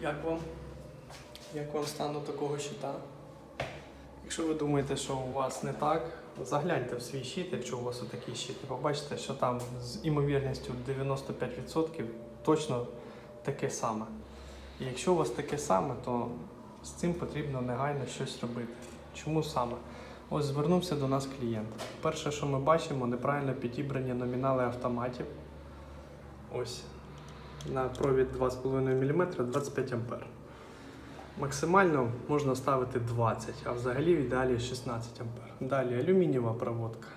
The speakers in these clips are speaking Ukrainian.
Як вам? Як вам стан до такого щита? Якщо ви думаєте, що у вас не так, загляньте в свій щит, якщо у вас отакий щит, і побачите, що там з імовірністю 95% точно таке саме. І якщо у вас таке саме, то з цим потрібно негайно щось робити. Чому саме? Ось звернувся до нас клієнт. Перше, що ми бачимо, неправильно підібрані номінали автоматів. Ось на провід 2,5 мм 25 А. Максимально можна ставити 20, а взагалі в ідеалі 16 А. Далі алюмінієва проводка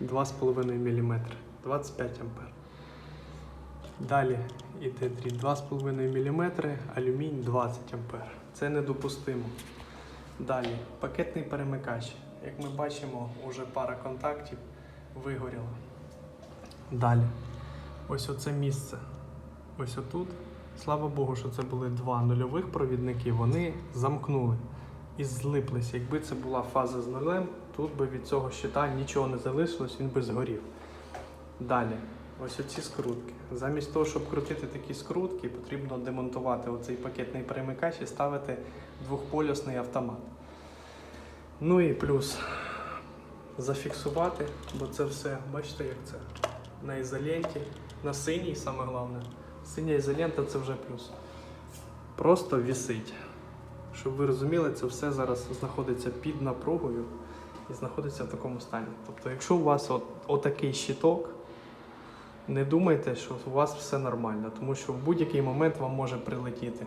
2,5 мм 25 А. Далі іде дріт 2,5 мм, алюмінь 20 А. Це недопустимо. Далі пакетний перемикач. Як ми бачимо, уже пара контактів вигоріла. Далі. Ось оце місце. Ось отут. Слава Богу, що це були два нульових провідники, вони замкнули і злиплися. Якби це була фаза з нулем, тут би від цього щита нічого не залишилось, він би згорів. Далі, ось оці скрутки. Замість того, щоб крутити такі скрутки, потрібно демонтувати оцей пакетний перемикач і ставити двохполюсний автомат. Ну і плюс зафіксувати, бо це все, бачите, як це на ізоленті, на синій, саме головне. Синя ізолента це вже плюс. Просто вісить. Щоб ви розуміли, це все зараз знаходиться під напругою і знаходиться в такому стані. Тобто, якщо у вас от, отакий щиток, не думайте, що у вас все нормально, тому що в будь-який момент вам може прилетіти.